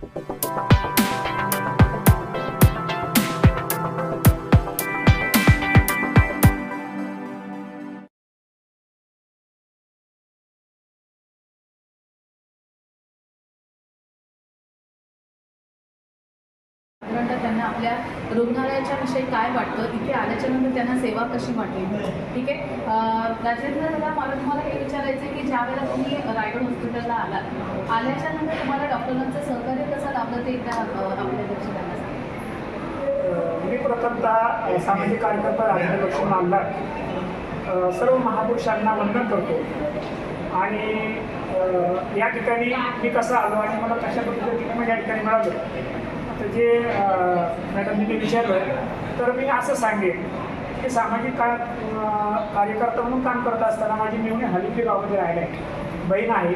Thank you. आल्यानंतर त्यांना आपल्या रुग्णालयाच्या विषयी काय वाटतं? इथे आल्याच्यानंतर त्यांना सेवा कशी वाटली? ठीक आहे? राजेंद्र दादा मला तुम्हाला हे विचारायचं आहे की ज्या वेळेला तुम्ही रायगड हॉस्पिटलला आलात आल्याच्यानंतर तुम्हाला डॉक्टरांचं सहकार्य कसं लाभलं ते एकदा आपल्या लक्षात मी प्रथमतः सामाजिक कार्यकर्ता राजेंद्र लक्ष्मण आमदार सर्व महापुरुषांना वंदन करतो. आणि या ठिकाणी मी कसं आलो आणि मला कशा पद्धतीने म्हणजे या ठिकाणी मिळालं जे मॅडमनी मी विचारलं तर मी असं सांगेन की सामाजिक का कार्यकर्ता म्हणून काम करत असताना माझी मिळून हलिके गावामध्ये राहिला आहे. बहीण आहे.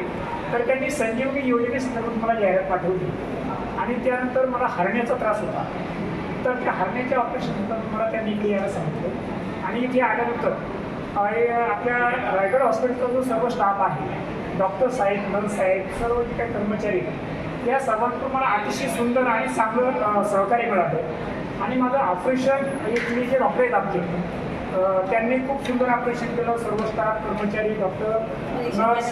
तर त्यांनी संजीवनी योजनेसंदर्भात मला जाहिरात पाठवली. आणि त्यानंतर मला हरण्याचा त्रास होता. तर त्या हरण्याच्या ऑपरेशननंतर मला त्यांनी इकडे यायला सांगितलं. आणि इथे आल्यानंतर आपल्या रायगड हॉस्पिटलचा जो सर्व स्टाफ आहे डॉक्टर साहेब नर्स साहेब सर्व जे काही कर्मचारी आहेत, या सर्वांकडून मला अतिशय सुंदर आणि चांगलं सहकार्य मिळालं आणि माझं ऑपरेशन इथले जे डॉक्टर आहेत आमचे त्यांनी खूप सुंदर ऑपरेशन केलं सर्व स्टाफ कर्मचारी डॉक्टर नर्स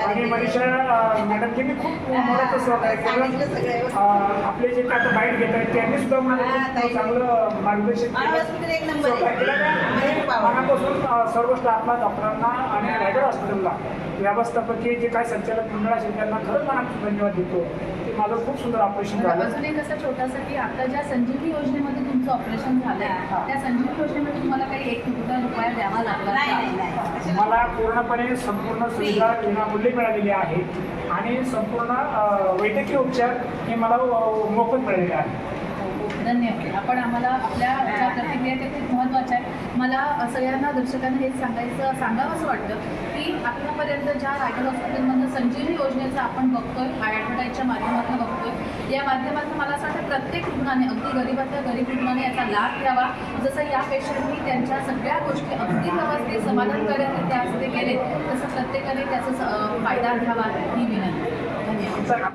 आणि. मनीषा अ, मॅडमजींनी खूप मोलाचं सहकार्य केलं आपले जे काय बाईट घेत आहेत त्यांनी सुद्धा मला. चांगलं मार्गदर्शन केलं. अ, सर्व स्टाफला डॉक्टरांना आणि रायगड हॉस्पिटलला व्यवस्थापकीय जे काय संचालक मंडळ असेल त्यांना खरंच मनापासून धन्यवाद देतो. की माझं खूप सुंदर ऑपरेशन झालं. अजून एक असं छोटासा की आता ज्या संजीवनी योजनेमध्ये तुमचं ऑपरेशन झालंय हा. त्या संजीवनी योजनेमध्ये तुम्हाला काही एक कोटी रुपया द्यावा लागला नाही मला पूर्णपणे संपूर्ण सुविधा विनामूल्य मिळालेली आहे. आणि संपूर्ण वैद्यकीय उपचार हे मला मोफत मिळालेले आहे. धन्यवाद. आपण आम्हाला आपल्या ज्या प्रतिक्रिया आहेत ते आहे मला सगळ्यांना दर्शकांना हे सांगायचं सांगावंसं वाटतं की आतापर्यंत ज्या रायगड हॉस्पिटलमधनं संजीवनी योजनेचं आपण बघतोय ॲडव्हर्टाईजच्या माध्यमातून बघतोय या माध्यमातून मला असं वाटतं प्रत्येक रुग्णाने अगदी गरीबातल्या गरीब रुग्णाने याचा लाभ घ्यावा. जसं या पेशंटनी त्यांच्या सगळ्या गोष्टी अगदी व्यवस्थित समाधानकारकरित्या आज ते केले तसं प्रत्येकाने त्याचा फायदा घ्यावा ही विनंती. धन्यवाद.